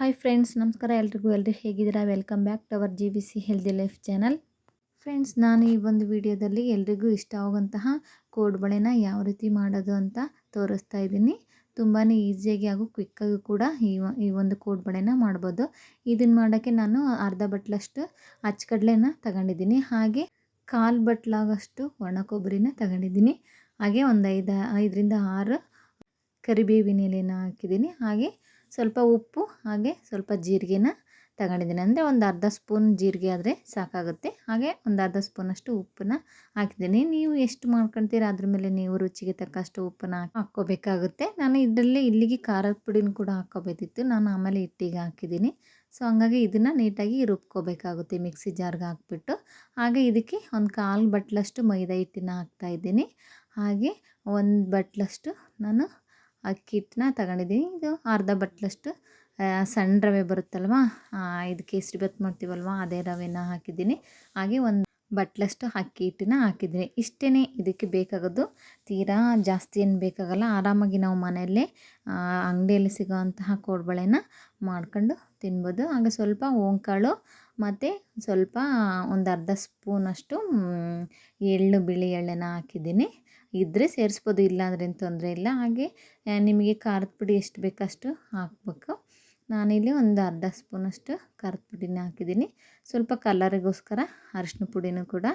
Hi friends, ನಮಸ್ಕಾರ. ಎಲ್ರಿಗೂ ಎಲ್ಲರೂ ಹೇಗಿದ್ದೀರಾ? Welcome back to our G B C healthy life channel friends ನಾನು ಈ ಒಂದು ವಿಡಿಯೋದಲ್ಲಿ ಎಲ್ರಿಗೂ ಇಷ್ಟ ಆಗುವಂತಹ ಕೋಡ್ಬಳೆನ ಯಾವ ರೀತಿ ಮಾಡೋದು ಅಂತ ತೋರಿಸ್ತಾ ಇದ್ದೀನಿ. ತುಂಬಾ ಈಸಿಯಾಗಿ ಹಾಗೂ ಕ್ವಿಕ್ಕಾಗಿ ಕೂಡ ಈ ಈ ಒಂದು ಕೋಡ್ಬಳೆನ ಮಾಡ್ಬೋದು. ಇದನ್ನು ಮಾಡೋಕ್ಕೆ ನಾನು ಅರ್ಧ ಬಟ್ಲಷ್ಟು ಅಚ್ಚಕಡ್ಲೆನ ತಗೊಂಡಿದ್ದೀನಿ. ಹಾಗೆ ಕಾಲು ಬಟ್ಲಾಗಷ್ಟು ಒಣ ಕೊಬ್ಬರಿನ ತಗೊಂಡಿದ್ದೀನಿ. ಹಾಗೆ ಒಂದು ಐದು, ಐದರಿಂದ ಆರು ಕರಿಬೇವಿನ ಎಲೆನ ಹಾಕಿದ್ದೀನಿ. ಹಾಗೆ ಸ್ವಲ್ಪ ಉಪ್ಪು, ಹಾಗೆ ಸ್ವಲ್ಪ ಜೀರಿಗೆನ ತಗೊಂಡಿದ್ದೀನಿ. ಅಂದರೆ ಒಂದು ಅರ್ಧ ಸ್ಪೂನ್ ಜೀರಿಗೆ ಆದರೆ ಸಾಕಾಗುತ್ತೆ. ಹಾಗೆ ಒಂದು ಅರ್ಧ ಸ್ಪೂನಷ್ಟು ಉಪ್ಪನ್ನ ಹಾಕಿದ್ದೀನಿ. ನೀವು ಎಷ್ಟು ಮಾಡ್ಕೊಳ್ತೀರ ಅದ್ರ ಮೇಲೆ ನೀವು ರುಚಿಗೆ ತಕ್ಕಷ್ಟು ಉಪ್ಪನ್ನ ಹಾಕ್ಕೋಬೇಕಾಗುತ್ತೆ. ನಾನು ಇದರಲ್ಲೇ ಇಲ್ಲಿಗೆ ಖಾರದ ಪುಡಿನ ಕೂಡ ಹಾಕ್ಕೋಬೇಕಿತ್ತು. ನಾನು ಆಮೇಲೆ ಹಿಟ್ಟಿಗೆ ಹಾಕಿದ್ದೀನಿ. ಸೊ, ಹಂಗಾಗಿ ಇದನ್ನು ನೀಟಾಗಿ ರುಬ್ಕೋಬೇಕಾಗುತ್ತೆ, ಮಿಕ್ಸಿ ಜಾರ್ಗೆ ಹಾಕ್ಬಿಟ್ಟು. ಹಾಗೆ ಇದಕ್ಕೆ ಒಂದು ಕಾಲು ಬಟ್ಲಷ್ಟು ಮೈದಾ ಹಿಟ್ಟಿನ ಹಾಕ್ತಾಯಿದ್ದೀನಿ ಹಾಗೆ ಒಂದು ಬಟ್ಲಷ್ಟು ನಾನು ಅಕ್ಕಿ ಹಿಟ್ಟನ್ನ ತಗೊಂಡಿದ್ದೀನಿ. ಇದು ಅರ್ಧ ಬಟ್ಲಷ್ಟು ಸಣ್ಣ ರವೆ ಬರುತ್ತಲ್ವ ಇದು ಕೇಸರಿ ಬತ್ ಮಾಡ್ತೀವಲ್ವ, ಅದೇ ರವೆನ ಹಾಕಿದ್ದೀನಿ. ಹಾಗೆ ಒಂದು ಬಟ್ಲಷ್ಟು ಅಕ್ಕಿ ಹಿಟ್ಟನ್ನ ಹಾಕಿದ್ದೀನಿ. ಇಷ್ಟೇ ಇದಕ್ಕೆ ಬೇಕಾಗೋದು. ತೀರಾ ಜಾಸ್ತಿ ಏನು ಬೇಕಾಗಲ್ಲ. ಆರಾಮಾಗಿ ನಾವು ಮನೆಯಲ್ಲೇ ಅಂಗಡಿಯಲ್ಲಿ ಸಿಗೋವಂತಹ ಕೋಡ್ಬಳೆನ ಮಾಡ್ಕೊಂಡು ತಿನ್ಬೋದು. ಹಾಗೆ ಸ್ವಲ್ಪ ಓಂಕಾಳು ಮತ್ತು ಸ್ವಲ್ಪ ಒಂದು ಅರ್ಧ ಸ್ಪೂನಷ್ಟು ಎಳ್ಳು, ಬಿಳಿ ಎಳ್ಳನ್ನು ಹಾಕಿದ್ದೀನಿ. ಇದ್ದರೆ ಸೇರಿಸ್ಬೋದು, ಇಲ್ಲ ಏನು ತೊಂದರೆ ಇಲ್ಲ. ಹಾಗೆ ನಿಮಗೆ ಖಾರದ ಪುಡಿ ಎಷ್ಟು ಬೇಕಷ್ಟು ಹಾಕಬೇಕು. ನಾನಿಲ್ಲಿ ಒಂದು ಅರ್ಧ ಸ್ಪೂನಷ್ಟು ಖಾರದ ಪುಡಿನ ಹಾಕಿದ್ದೀನಿ. ಸ್ವಲ್ಪ ಕಲರಿಗೋಸ್ಕರ ಅರಿಶಿನ ಪುಡಿನೂ ಕೂಡ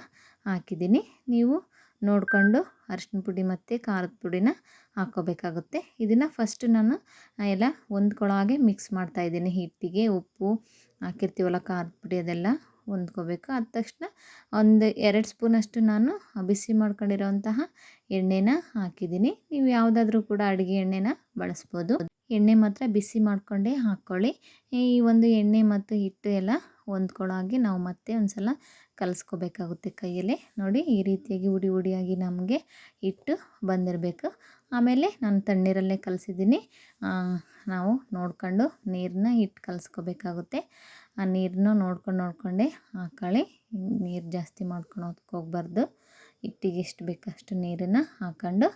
ಹಾಕಿದ್ದೀನಿ. ನೀವು ನೋಡಿಕೊಂಡು ಅರಿಶಿನ ಪುಡಿ ಮತ್ತು ಖಾರದ ಪುಡಿನ ಹಾಕ್ಕೋಬೇಕಾಗುತ್ತೆ ಇದನ್ನು ಫಸ್ಟ್ ನಾನು ಎಲ್ಲ ಹೊಂದ್ಕೊಳ್ಳೋ ಹಾಗೆ ಮಿಕ್ಸ್ ಮಾಡ್ತಾಯಿದ್ದೀನಿ ಹಿಟ್ಟಿಗೆ ಉಪ್ಪು ಹಾಕಿರ್ತೀವಲ್ಲ ಖಾರದ ಪುಡಿ ಅದೆಲ್ಲ. ಹೊಂದ್ಕೋಬೇಕು. ಆದ ತಕ್ಷಣ ಒಂದು ಎರಡು ಸ್ಪೂನಷ್ಟು ನಾನು ಬಿಸಿ ಮಾಡ್ಕೊಂಡಿರೋಂತಹ ಎಣ್ಣೆನ ಹಾಕಿದ್ದೀನಿ. ನೀವು ಯಾವುದಾದ್ರೂ ಕೂಡ ಅಡುಗೆ ಎಣ್ಣೆನ ಬಳಸ್ಬೋದು. ಎಣ್ಣೆ ಮಾತ್ರ ಬಿಸಿ ಮಾಡಿಕೊಂಡೇ ಹಾಕ್ಕೊಳ್ಳಿ ಈ ಒಂದು ಎಣ್ಣೆ ಮತ್ತು ಹಿಟ್ಟು ಎಲ್ಲ ಹೊಂದ್ಕೊಳ್ಳೋ ಹಾಗೆ ನಾವು ಮತ್ತೆ ಒಂದು ಸಲ ಕಲಿಸ್ಕೋಬೇಕಾಗುತ್ತೆ ಕೈಯಲ್ಲೇ. ನೋಡಿ, ಈ ರೀತಿಯಾಗಿ ಉಡಿ ಉಡಿಯಾಗಿ ನಮಗೆ ಹಿಟ್ಟು ಬಂದಿರಬೇಕು. ಆಮೇಲೆ ನಾನು ತಣ್ಣೀರಲ್ಲೇ ಕಲಿಸಿದ್ದೀನಿ. ನಾವು ನೋಡ್ಕೊಂಡು ನೀರನ್ನ ಹಿಟ್ಟು ಕಲಿಸ್ಕೋಬೇಕಾಗುತ್ತೆ. ಆ ನೀರನ್ನು ನೋಡ್ಕೊಂಡು ನೋಡ್ಕೊಂಡೆ ಹಾಕೊಳ್ಳಿ ನೀರು ಜಾಸ್ತಿ ಮಾಡ್ಕೊಂಡು ಹೋಗ್ಬಾರ್ದು. ಹಿಟ್ಟಿಗೆ ಎಷ್ಟು ಬೇಕಷ್ಟು ಅಷ್ಟು ನೀರನ್ನು ಹಾಕ್ಕೊಂಡು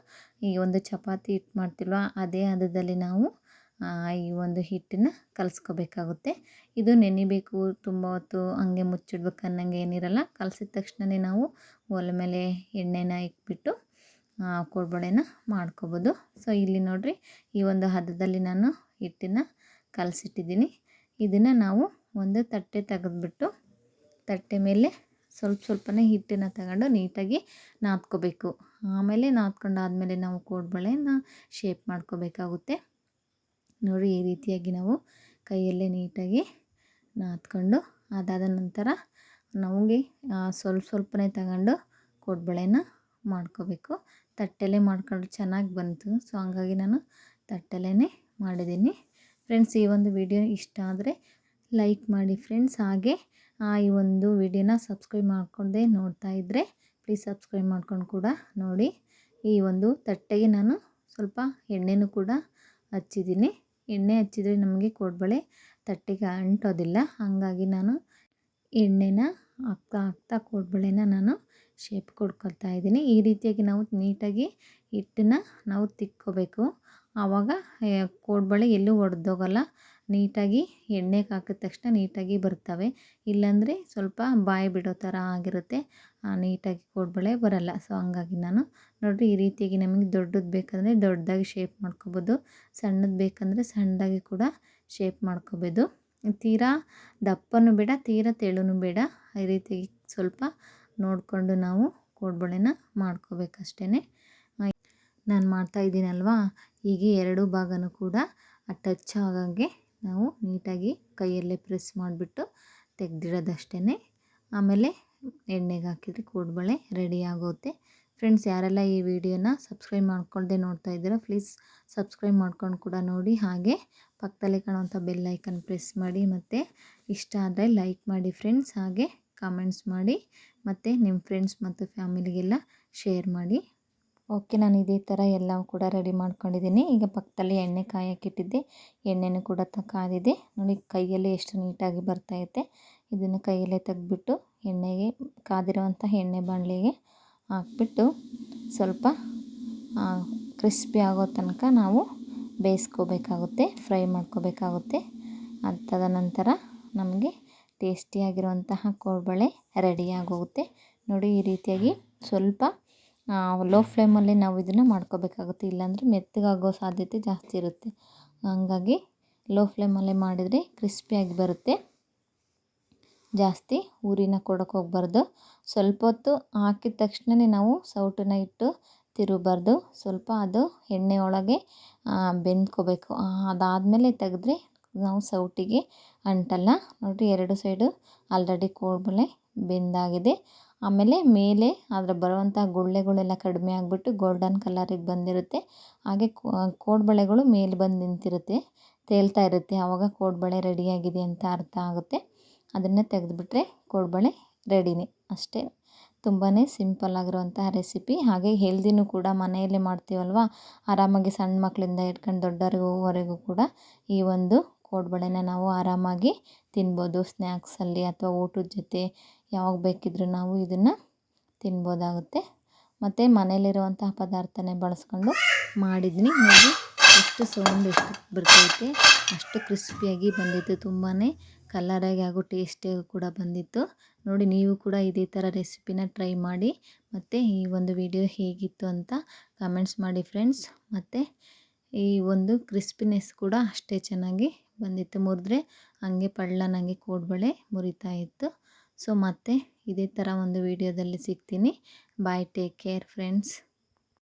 ಈ ಒಂದು ಚಪಾತಿ ಹಿಟ್ಟು ಮಾಡ್ತಿಲ್ವ ಅದೇ ಹದದಲ್ಲಿ ನಾವು ಈ ಒಂದು ಹಿಟ್ಟನ್ನು ಕಲಿಸ್ಕೋಬೇಕಾಗುತ್ತೆ. ಇದು ನೆನಿಬೇಕು ತುಂಬ ಹೊತ್ತು ಹಂಗೆ ಮುಚ್ಚಿಡ್ಬೇಕು ಅನ್ನಂಗೆ ಏನಿರಲ್ಲ. ಕಲಸಿದ ತಕ್ಷಣವೇ ನಾವು ಒಲೆ ಮೇಲೆ ಎಣ್ಣೆನ ಇಟ್ಬಿಟ್ಟು ಕೋಡ್ಬಳೆನ ಮಾಡ್ಕೋಬೋದು. ಸೊ, ಇಲ್ಲಿ ನೋಡಿರಿ ಈ ಒಂದು ಹದದಲ್ಲಿ ನಾನು ಹಿಟ್ಟನ್ನು ಕಲಸಿಟ್ಟಿದ್ದೀನಿ. ಇದನ್ನು ನಾವು ಒಂದು ತಟ್ಟೆ ತೆಗೆದ್ಬಿಟ್ಟು ತಟ್ಟೆ ಮೇಲೆ ಸ್ವಲ್ಪ ಸ್ವಲ್ಪನೇ ಹಿಟ್ಟನ್ನು ತಗೊಂಡು ನೀಟಾಗಿ ನಾದ್ಕೋಬೇಕು. ಆಮೇಲೆ ನಾದ್ಕೊಂಡಾದಮೇಲೆ ನಾವು ಕೋಡ್ಬಳೆನ ಶೇಪ್ ಮಾಡ್ಕೋಬೇಕಾಗುತ್ತೆ. ನೋಡಿ, ಈ ರೀತಿಯಾಗಿ ನಾವು ಕೈಯಲ್ಲೇ ನೀಟಾಗಿ ನಾದ್ಕೊಂಡು ಅದಾದ ನಂತರ ನಮಗೆ ಸ್ವಲ್ಪ ಸ್ವಲ್ಪನೇ ತಗೊಂಡು ಕೋಡ್ಬಳೆನ ಮಾಡ್ಕೋಬೇಕು. ತಟ್ಟೆಲೇ ಮಾಡ್ಕೊಂಡು ಚೆನ್ನಾಗಿ ಬಂತು. ಸೊ, ಹಂಗಾಗಿ ನಾನು ತಟ್ಟೆಲೇ ಮಾಡಿದ್ದೀನಿ. ಫ್ರೆಂಡ್ಸ್ ಈ ಒಂದು ವಿಡಿಯೋ ಇಷ್ಟ ಆದರೆ ಲೈಕ್ ಮಾಡಿ ಫ್ರೆಂಡ್ಸ್. ಹಾಗೆ ಈ ಒಂದು ವಿಡಿಯೋನ ಸಬ್ಸ್ಕ್ರೈಬ್ ಮಾಡ್ಕೊಂಡೇ ನೋಡ್ತಾ ಇದ್ದರೆ ಪ್ಲೀಸ್ ಸಬ್ಸ್ಕ್ರೈಬ್ ಮಾಡ್ಕೊಂಡು ಕೂಡ ನೋಡಿ. ಈ ಒಂದು ತಟ್ಟೆಗೆ ನಾನು ಸ್ವಲ್ಪ ಎಣ್ಣೆನೂ ಕೂಡ ಹಚ್ಚಿದ್ದೀನಿ. ಎಣ್ಣೆ ಹಚ್ಚಿದರೆ ನಮಗೆ ಕೋಡ್ಬಳೆ ತಟ್ಟೆಗೆ ಅಂಟೋದಿಲ್ಲ. ಹಾಗಾಗಿ ನಾನು ಎಣ್ಣೆನ ಹಾಕ್ತಾ ಹಾಕ್ತಾ ಕೋಡ್ಬಳೆನ ನಾನು ಶೇಪ್ ಕೊಡ್ಕೊಳ್ತಾ ಇದ್ದೀನಿ. ಈ ರೀತಿಯಾಗಿ ನಾವು ನೀಟಾಗಿ ಹಿಟ್ಟನ್ನ ನಾವು ತಿಕ್ಕೋಬೇಕು. ಆವಾಗ ಕೋಡ್ಬಳೆ ಎಲ್ಲೂ ಒಡೆದೋಗಲ್ಲ. ನೀಟಾಗಿ ಎಣ್ಣೆಗೆ ಹಾಕಿದ ತಕ್ಷಣ ನೀಟಾಗಿ ಬರ್ತವೆ ಇಲ್ಲಾಂದರೆ ಸ್ವಲ್ಪ ಬಾಯಿ ಬಿಡೋ ಥರ ಆಗಿರುತ್ತೆ. ನೀಟಾಗಿ ಕೋಡ್ಬಳೆ ಬರಲ್ಲ. ಸೊ ಹಂಗಾಗಿ ನಾನು ನೋಡಿರಿ ಈ ರೀತಿಯಾಗಿ ನಮಗೆ ದೊಡ್ಡದು ಬೇಕಂದರೆ ದೊಡ್ಡದಾಗಿ ಶೇಪ್ ಮಾಡ್ಕೊಬೋದು. ಸಣ್ಣದು ಬೇಕಂದರೆ ಸಣ್ಣದಾಗಿ ಕೂಡ ಶೇಪ್ ಮಾಡ್ಕೋಬೋದು. ತೀರಾ ದಪ್ಪನೂ ಬೇಡ, ತೀರಾ ತೆಳುನೂ ಬೇಡ. ಈ ರೀತಿಯಾಗಿ ಸ್ವಲ್ಪ ನೋಡಿಕೊಂಡು ನಾವು ಕೋಡ್ಬಳೆನ ಮಾಡ್ಕೋಬೇಕಷ್ಟೇ ನಾನು ಮಾಡ್ತಾ ಇದ್ದೀನಲ್ವಾ? ಹೀಗೆ ಎರಡು ಭಾಗನೂ ಕೂಡ ಟಚ್ ಆಗಂಗೆ ನಾವು ನೀಟಾಗಿ ಕೈಯಲ್ಲೇ ಪ್ರೆಸ್ ಮಾಡಿಬಿಟ್ಟು ತೆಗೆದಿಡೋದಷ್ಟೇ ಆಮೇಲೆ ಎಣ್ಣೆಗೆ ಹಾಕಿದರೆ ಕೋಡ್ಬಳೆ ರೆಡಿ ಆಗುತ್ತೆ ಫ್ರೆಂಡ್ಸ್, ಯಾರೆಲ್ಲ ಈ ವಿಡಿಯೋನ ಸಬ್ಸ್ಕ್ರೈಬ್ ಮಾಡ್ಕೊಳ್ಳದೆ ನೋಡ್ತಾ ಇದ್ದೀರಾ, ಪ್ಲೀಸ್ ಸಬ್ಸ್ಕ್ರೈಬ್ ಮಾಡ್ಕೊಂಡು ಕೂಡ ನೋಡಿ. ಹಾಗೆ ಪಕ್ಕದಲ್ಲೇ ಕಾಣುವಂಥ ಬೆಲ್ ಐಕನ್ ಪ್ರೆಸ್ ಮಾಡಿ, ಮತ್ತು ಇಷ್ಟ ಆದರೆ ಲೈಕ್ ಮಾಡಿ ಫ್ರೆಂಡ್ಸ್, ಹಾಗೆ ಕಾಮೆಂಟ್ಸ್ ಮಾಡಿ, ಮತ್ತು ನಿಮ್ಮ ಫ್ರೆಂಡ್ಸ್ ಮತ್ತು ಫ್ಯಾಮಿಲಿಗೆಲ್ಲ ಶೇರ್ ಮಾಡಿ. ಓಕೆ, ನಾನು ಇದೇ ಥರ ಎಲ್ಲವೂ ಕೂಡ ರೆಡಿ ಮಾಡ್ಕೊಂಡಿದ್ದೀನಿ. ಈಗ ಪಕ್ಕದಲ್ಲಿ ಎಣ್ಣೆ ಕಾಯಕ್ಕಿಟ್ಟಿದ್ದೆ ಎಣ್ಣೆನೂ ಕೂಡ ಕಾದಿದೆ ನೋಡಿ, ಕೈಯಲ್ಲಿ ಎಷ್ಟು ನೀಟಾಗಿ ಬರ್ತಾಯಿದೆ ಇದನ್ನು ಕೈಯಲ್ಲೇ ತೆಗೆದ್ಬಿಟ್ಟು ಎಣ್ಣೆಗೆ ಕಾದಿರುವಂಥ ಎಣ್ಣೆ ಬಾಣಲೆಗೆ ಹಾಕ್ಬಿಟ್ಟು ಸ್ವಲ್ಪ ಕ್ರಿಸ್ಪಿ ಆಗೋ ತನಕ ನಾವು ಬೇಯಿಸ್ಕೋಬೇಕಾಗುತ್ತೆ, ಫ್ರೈ ಮಾಡ್ಕೋಬೇಕಾಗುತ್ತೆ. ಅದಾದ ನಂತರ ನಮಗೆ ಟೇಸ್ಟಿಯಾಗಿರುವಂತಹ ಕೋಡ್ಬಳೆ ರೆಡಿಯಾಗೋಗುತ್ತೆ ನೋಡಿ, ಈ ರೀತಿಯಾಗಿ ಸ್ವಲ್ಪ ಲೋ ಫ್ಲೇಮಲ್ಲಿ ನಾವು ಇದನ್ನು ಮಾಡ್ಕೋಬೇಕಾಗುತ್ತೆ. ಇಲ್ಲಾಂದರೆ ಮೆತ್ತಗಾಗೋ ಸಾಧ್ಯತೆ ಜಾಸ್ತಿ ಇರುತ್ತೆ. ಹಂಗಾಗಿ ಲೋ ಫ್ಲೇಮಲ್ಲೇ ಮಾಡಿದರೆ ಕ್ರಿಸ್ಪಿಯಾಗಿ ಬರುತ್ತೆ. ಜಾಸ್ತಿ ಊರಿನ ಕೊಡೋಕೆ ಹೋಗ್ಬಾರ್ದು. ಸ್ವಲ್ಪ ಹೊತ್ತು ಹಾಕಿದ ತಕ್ಷಣವೇ ನಾವು ಸೌಟನ್ನು ಇಟ್ಟು ತಿರುಗಬಾರ್ದು. ಸ್ವಲ್ಪ ಅದು ಎಣ್ಣೆ ಒಳಗೆ ಬೆಂದ್ಕೋಬೇಕು. ಅದಾದಮೇಲೆ ತೆಗೆದ್ರೆ ನಾವು ಸೌಟಿಗೆ ಅಂಟಲ್ಲ. ನೋಡಿ ಎರಡು ಸೈಡು ಆಲ್ರೆಡಿ ಕೋಡ್ಬಳೆ ಬೆಂದಾಗಿದೆ. ಆಮೇಲೆ ಮೇಲೆ ಅದರ ಬರುವಂಥ ಗುಳ್ಳೆಗಳೆಲ್ಲ ಕಡಿಮೆ ಆಗಿಬಿಟ್ಟು ಗೋಲ್ಡನ್ ಕಲರಿಗೆ ಬಂದಿರುತ್ತೆ. ಹಾಗೆ ಕೋಡ್ಬಳೆಗಳು ಮೇಲೆ ಬಂದು ನಿಂತಿರುತ್ತೆ, ತೇಲ್ತಾ ಇರುತ್ತೆ. ಆವಾಗ ಕೋಡ್ಬಳೆ ರೆಡಿಯಾಗಿದೆ ಅಂತ ಅರ್ಥ ಆಗುತ್ತೆ. ಅದನ್ನು ತೆಗೆದುಬಿಟ್ರೆ ಕೋಡ್ಬಳೆ ರೆಡಿನೇ ಅಷ್ಟೇ. ತುಂಬಾ ಸಿಂಪಲ್ ಆಗಿರುವಂತಹ ರೆಸಿಪಿ ಹಾಗೆ ಹೆಲ್ದಿನೂ ಕೂಡ ಮನೆಯಲ್ಲೇ ಮಾಡ್ತೀವಲ್ವ? ಆರಾಮಾಗಿ ಸಣ್ಣ ಮಕ್ಕಳಿಂದ ಇಟ್ಕೊಂಡು ದೊಡ್ಡವರೆಗೂ ಕೂಡ ಈ ಒಂದು ಕೋಡ್ಬಳೆನ ನಾವು ಆರಾಮಾಗಿ ತಿನ್ಬೋದು. ಸ್ನ್ಯಾಕ್ಸಲ್ಲಿ ಅಥವಾ ಊಟದ ಜೊತೆ ಯಾವಾಗ ಬೇಕಿದ್ದರೂ ನಾವು ಇದನ್ನು ತಿನ್ಬೋದಾಗುತ್ತೆ. ಮತ್ತು ಮನೇಲಿರುವಂತಹ ಪದಾರ್ಥನೇ ಬಳಸ್ಕೊಂಡು ಮಾಡಿದ್ದೀನಿ ನೋಡಿ, ಎಷ್ಟು ಸೌಂಡ್ ಎಷ್ಟು ಬರ್ತೈತೆ. ಅಷ್ಟು ಕ್ರಿಸ್ಪಿಯಾಗಿ ಬಂದಿತ್ತು. ತುಂಬಾ ಕಲರಾಗಿ ಹಾಗೂ ಟೇಸ್ಟಿಯಾಗಿ ಕೂಡ ಬಂದಿತ್ತು. ನೋಡಿ, ನೀವು ಕೂಡ ಇದೇ ಥರ ರೆಸಿಪಿನ ಟ್ರೈ ಮಾಡಿ. ಮತ್ತು ಈ ಒಂದು ವಿಡಿಯೋ ಹೇಗಿತ್ತು ಅಂತ ಕಮೆಂಟ್ಸ್ ಮಾಡಿ ಫ್ರೆಂಡ್ಸ್. ಮತ್ತು ಈ ಒಂದು ಕ್ರಿಸ್ಪಿನೆಸ್ ಕೂಡ ಅಷ್ಟೇ ಚೆನ್ನಾಗಿ ಬಂದಿತ್ತು ಮುರಿದ್ರೆ, ಹಂಗೆ ಪಳ್ಳನಂಗೆ ಕೋಡ್ಬಳೆ ಮುರಿತಾ ಇತ್ತು. ಸೊ ಮತ್ತೆ ಇದೇ ಥರ ಒಂದು ವಿಡಿಯೋದಲ್ಲಿ ಸಿಗ್ತೀನಿ. Bye take care friends